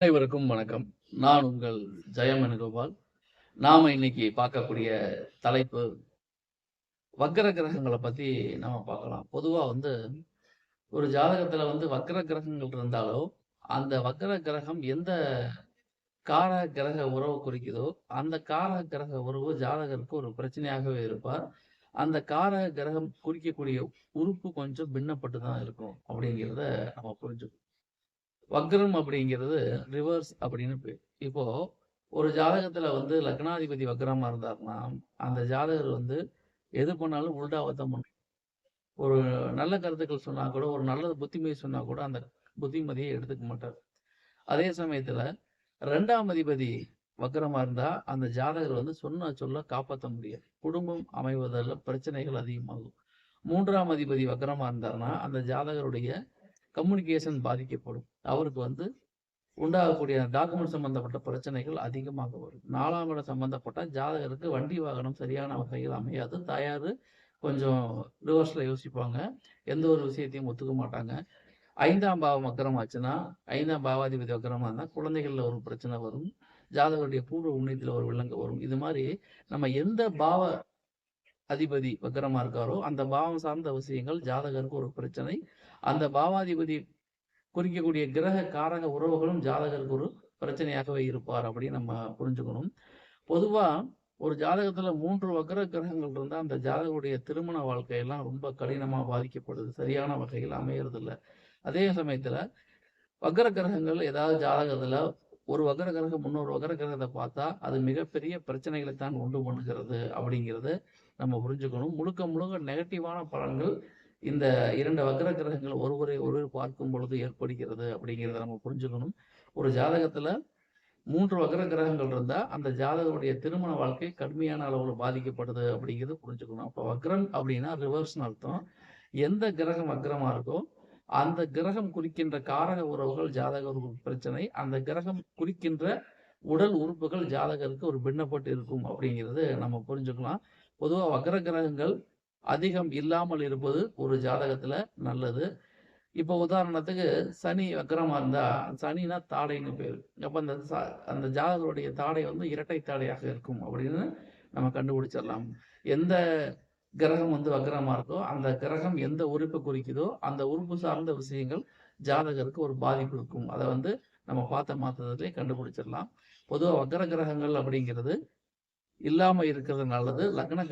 அனைவருக்கும் வணக்கம். நான் உங்கள் ஜெயம் வேணுகோபால் நாம இன்னைக்கு பார்க்கக்கூடிய தலைப்பு வக்கர கிரகங்களை பத்தி நாம பார்க்கலாம். பொதுவா வந்து ஒரு ஜாதகத்துல வந்து வக்கர கிரகங்கள் இருந்தாலோ அந்த வக்கர கிரகம் எந்த கார கிரக உறவு குறிக்குதோ அந்த கார கிரக உறவு ஜாதகருக்கு ஒரு பிரச்சனையாகவே இருப்பார். அந்த கார கிரகம் குறிக்கக்கூடிய உறுப்பு கொஞ்சம் பின்னப்பட்டு தான் இருக்கும் அப்படிங்கிறத நம்ம புரிஞ்சுக்கணும். வக்ரம் அப்படிங்கிறது ரிவர்ஸ் அப்படின்னு பேர். இப்போ ஒரு ஜாதகத்துல வந்து லக்னாதிபதி வக்ரமா இருந்தாருன்னா அந்த ஜாதகர் வந்து எது பண்ணாலும் உல்டாவை பண்ணும். ஒரு நல்ல கருத்துக்கள் சொன்னா கூட ஒரு நல்ல புத்திமதி சொன்னா கூட அந்த புத்திமதியை எடுத்துக்க மாட்டார். அதே சமயத்துல ரெண்டாம் அதிபதி வக்கரமா இருந்தா அந்த ஜாதகர் வந்து சொன்ன சொல்ல காப்பாற்ற முடியாது. குடும்பம் அமைவதில் பிரச்சனைகள் அதிகமாகும். மூன்றாம் அதிபதி வக்கரமா இருந்தாருன்னா அந்த ஜாதகருடைய கம்யூனிகேஷன் பாதிக்கப்படும். அவருக்கு வந்து உண்டாகக்கூடிய டாக்குமெண்ட் சம்பந்தப்பட்ட பிரச்சனைகள் அதிகமாக வரும். நாலாம் இடம் சம்பந்தப்பட்ட ஜாதகருக்கு வண்டி வாகனம் சரியான வகையில் அமையாது. தயார் கொஞ்சம் ரிவர்ஸில் யோசிப்பாங்க. எந்த ஒரு விஷயத்தையும் ஒத்துக்க மாட்டாங்க. ஐந்தாம் பாவம் வக்கரமாச்சுன்னா ஐந்தாம் பாவாதிபதி வக்கரமா இருந்தால் குழந்தைகள்ல ஒரு பிரச்சனை வரும். ஜாதகருடைய பூர்வ உண்ணியத்துல ஒரு விலங்கு வரும். இது மாதிரி நம்ம எந்த பாவ அதிபதி வக்கரமாக இருக்காரோ அந்த பாவம் சார்ந்த விஷயங்கள் ஜாதகருக்கு ஒரு பிரச்சனை. அந்த பாவாதிபதி குறிக்கக்கூடிய கிரக காரக உறவுகளும் ஜாதகருக்கு ஒரு பிரச்சனையாகவே இருப்பார் அப்படின்னு நம்ம புரிஞ்சுக்கணும். பொதுவாக ஒரு ஜாதகத்தில் மூன்று வக்கர கிரகங்கள் இருந்தால் அந்த ஜாதகருடைய திருமண வாழ்க்கையெல்லாம் ரொம்ப கடினமாக பாதிக்கப்படுது. சரியான வகையில் அமையறது அதே சமயத்தில் வக்கர கிரகங்கள் ஏதாவது ஜாதகத்தில் ஒரு வக்கர கிரகம் முன்னொரு வக்கர கிரகத்தை பார்த்தா அது மிகப்பெரிய பிரச்சனைகளை தான் உண்டு பண்ணுகிறது அப்படிங்கிறத நம்ம புரிஞ்சுக்கணும். முழுக்க முழுக்க நெகட்டிவான பலன்கள் இந்த இரண்டு வக்ர கிரகங்கள் ஒருவரை ஒருவர் பார்க்கும் பொழுது ஏற்படுகிறது அப்படிங்கிறத நம்ம புரிஞ்சுக்கணும். ஒரு ஜாதகத்துல மூன்று வக்ர கிரகங்கள் இருந்தா அந்த ஜாதகருடைய திருமண வாழ்க்கை கடுமையான அளவுல பாதிக்கப்படுது அப்படிங்கிறது புரிஞ்சுக்கணும். அப்போ வக்ரம் அப்படின்னா ரிவர்ஸ்னு அர்த்தம். எந்த கிரகம் வக்ரமா இருக்கோ அந்த கிரகம் குறிக்கின்ற காரக உறவுகள் ஜாதகருக்கு பிரச்சனை அந்த கிரகம் குறிக்கின்ற உடல் உறுப்புகள் ஜாதகருக்கு ஒரு பின்னப்பட்டு இருக்கும் அப்படிங்கிறது நம்ம புரிஞ்சுக்கலாம். பொதுவாக வக்ர கிரகங்கள் அதிகம் இல்லாமல் இருப்பது ஒரு ஜாதகத்துல நல்லது. இப்போ உதாரணத்துக்கு சனி வக்கரமா இருந்தா சனினா தாடைன்னு பேர். அப்ப அந்த அந்த ஜாதகருடைய தாடை வந்து இரட்டை தாடையாக இருக்கும் அப்படின்னு நம்ம கண்டுபிடிச்சிடலாம். எந்த கிரகம் வந்து வக்கரமா இருக்கோ அந்த கிரகம் எந்த உறுப்பை குறிக்குதோ அந்த உறுப்பு சார்ந்த விஷயங்கள் ஜாதகருக்கு ஒரு பாதிப்பு இருக்கும் அதை வந்து நம்ம பார்த்த மாத்திரத்திலே கண்டுபிடிச்சிடலாம். பொதுவாக வக்கர கிரகங்கள் அப்படிங்கிறது இல்லாம இருக்கிறது நல்லது. லக்ன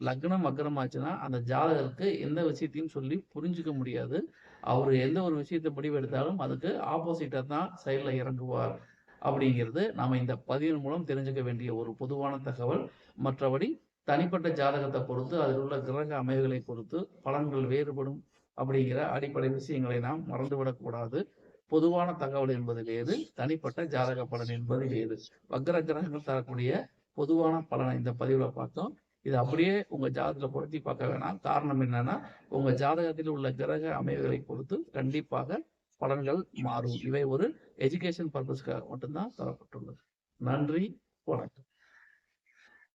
லக்னம் லக்னம் வக்கரமாச்சுன்னா அந்த ஜாதகருக்கு எந்த விஷயத்தையும் சொல்லி புரிஞ்சுக்க முடியாது. அவர் எந்த ஒரு விஷயத்தை முடிவெடுத்தாலும் அதுக்கு ஆப்போசிட்டா தான் சைடில் இறங்குவார். அப்படிங்கிறது நாம இந்த பதிவின் மூலம் தெரிஞ்சுக்க வேண்டிய ஒரு பொதுவான தகவல். மற்றபடி தனிப்பட்ட ஜாதகத்தை பொறுத்து அதில் உள்ள கிரக அமைவுகளை பொறுத்து பலன்கள் வேறுபடும் அப்படிங்கிற அடிப்படை விஷயங்களை நாம் மறந்துவிடக்கூடாது. பொதுவான தகவல் என்பது வேறு தனிப்பட்ட ஜாதக பலன் என்பது வேறு வக்கர கிரகங்கள் தரக்கூடிய பொதுவான பலனை இந்த பதிவுல பார்த்தோம். இது அப்படியே உங்க ஜாதகத்தை பொருத்தி பார்க்க வேணாம். காரணம் என்னன்னா உங்க ஜாதகத்தில் உள்ள கிரக அமைவுகளை பொறுத்து கண்டிப்பாக பலன்கள் மாறும். இவை ஒரு எஜுகேஷன் பர்பஸ்க்காக மட்டும்தான் தரப்பட்டுள்ளது. நன்றி வணக்கம்.